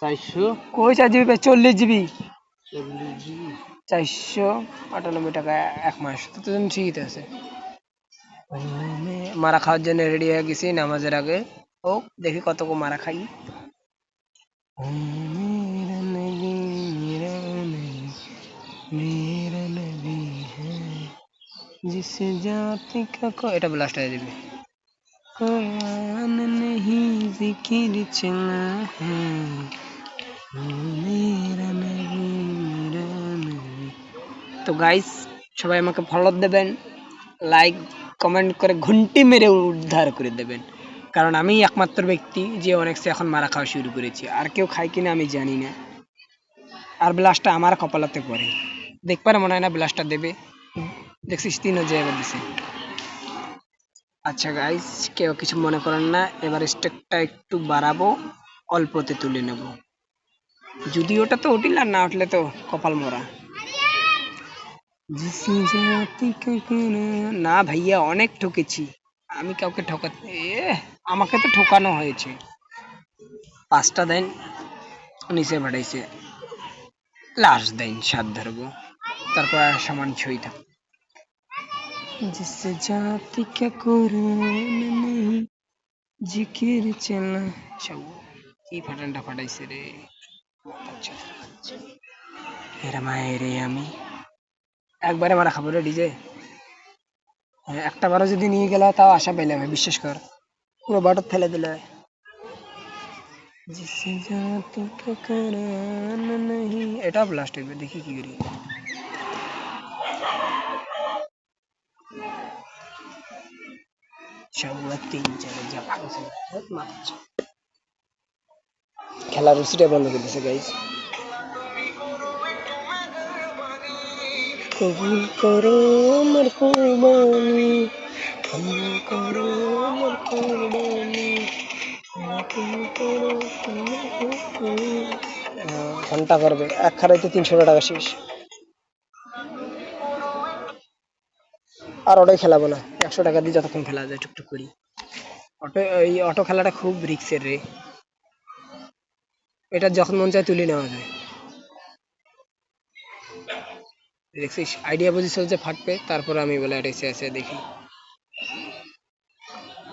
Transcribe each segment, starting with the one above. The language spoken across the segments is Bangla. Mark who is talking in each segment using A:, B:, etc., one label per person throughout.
A: চারশো।
B: চল্লিশ চারশো টাকা এক মাস। আছে। মারা খাওয়ার জন্য রেডি হয়ে গেছি নামাজের আগে। ও দেখি কত কো মারা খাই। জিসে জাতি কা এটা ব্লাস্ট হয়ে যাবে। नहीं जिक्र चला है मेरा नबी मेरा नबी তো গাইস সবাই আমাকে ফলো দেবেন লাইক কমেন্ট করে ঘন্টি মেরে উদ্ধার করে দেবেন কারণ আমি একমাত্র ব্যক্তি যে অনেক সে এখন মারা খাওয়া শুরু করেছি আর কেউ খায় কিনা আমি জানি না আর ব্লাস্টটা আমার কপালাতে পড়ে দেখবার মনে হয় না ব্লাস্টটা দেবে দেখছিস তিন জায়গা দিছে আচ্ছা গাইস কেউ কিছু মনে করেন না, এবার স্টেকটা একটু বাড়াবো, অল্পতে তুলে নেব। যদি ওটা তো উঠিল, আর না উঠলে তো কপাল মরা। না ভাইয়া, অনেক ঠকেছি। আমি কাউকে ঠকাতে আমাকে তো ঠকানো হয়েছে। পাঁচটা দেন, নিচে বাড়াইছে। লাস্ট দেন, সাত ধরবো। তারপর সমান ছুঁই থাকব जिस जाति का कुरान नहीं जिकिर चला চাও কি ফাটানটা ফাটাইছে রে আচ্ছা এরা মায়ের রে আমি একবারে মারা খাবো রে ডিজে হ্যাঁ, একটা বারও যদি নিয়ে গেল তাও আশা পেলাম আমি, বিশ্বাস কর পুরো বাটর ফেলে দিলে जिसे जाति का कुरान नहीं এটা ব্লাস্ট হইবে দেখি কি করি চৌয়া তিন চারে যা ভাগছে মারছে খেলার রুচিটা বন্ধ করে দিছে গাইস কবুল করো আমার কুরবানি কবুল করো আমার কুরবানি ঘণ্টা করবে। এক খারাইতে তিনশো টাকা শেষ। আর ওটাই খেলাবো না। একশো টাকা দিয়ে যতক্ষণ খেলা যায়, টুকটুক করি। অটো, এই অটো খেলাটা খুব রিক্সের রে। এটা যখন মন চায় তুলে নেওয়া যায়। দেখছিস আইডিয়া বুঝি চলছে ফাটবে, তারপর আমি বলে এটা এসে আছে দেখি।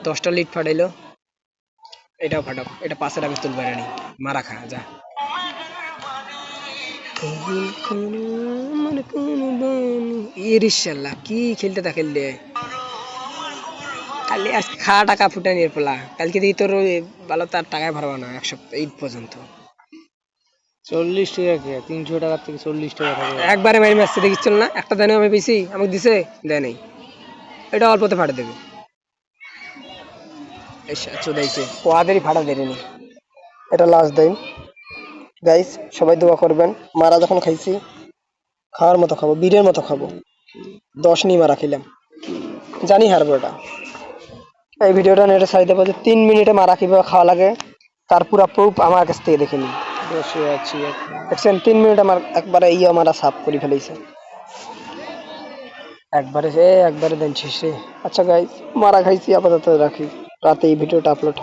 B: দশটা লিট ফাটাইলো, এটাও ফাটাও এটা পাশের আমি তুলবে নি মারা খা, যা। কবুল করো আমার কুরবানি। ইরিশাল্লাহ কি খেলতে তা খেললে কালি আজ খা টাকা ফুটানির পোলা। কালকে দিয়ে তোর ভালো তার টাকায় ভরবা না এক সপ্তাহ ঈদ পর্যন্ত।
A: চল্লিশ টাকা কে? তিনশো টাকার থেকে চল্লিশ টাকা থাকে।
B: একবারে মারি মারছে দেখিস চল না একটা দানে আমি বেশি আমাকে দিছে দেয় নাই। এটা অল্পতে ফাটা দেবে। চোদাইছে। ফাটা দেয়নি। এটা লাস্ট দেন গাইস সবাই দোয়া করবেন। মারা যখন খাইছি খাওয়ার মতো খাব বীরের মতো খাব। দশ নি মারা খেলাম। জানি হারবো এটা। এই ভিডিওটা নেটে সাইড দেবো যে তিন মিনিটে মারা কীভাবে খাওয়া লাগে তার পুরা প্রুফ আমার কাছ থেকে দেখে নিন।
A: বসে আছি
B: দেখছেন তিন মিনিট আমার একবারে ইয়ে আমার সাফ করে ফেলেছে। একবারে সে একবারে দেন শেষে। আচ্ছা গাইস মারা খাইছি আপাতত রাখি। রাতে এই ভিডিওটা আপলোড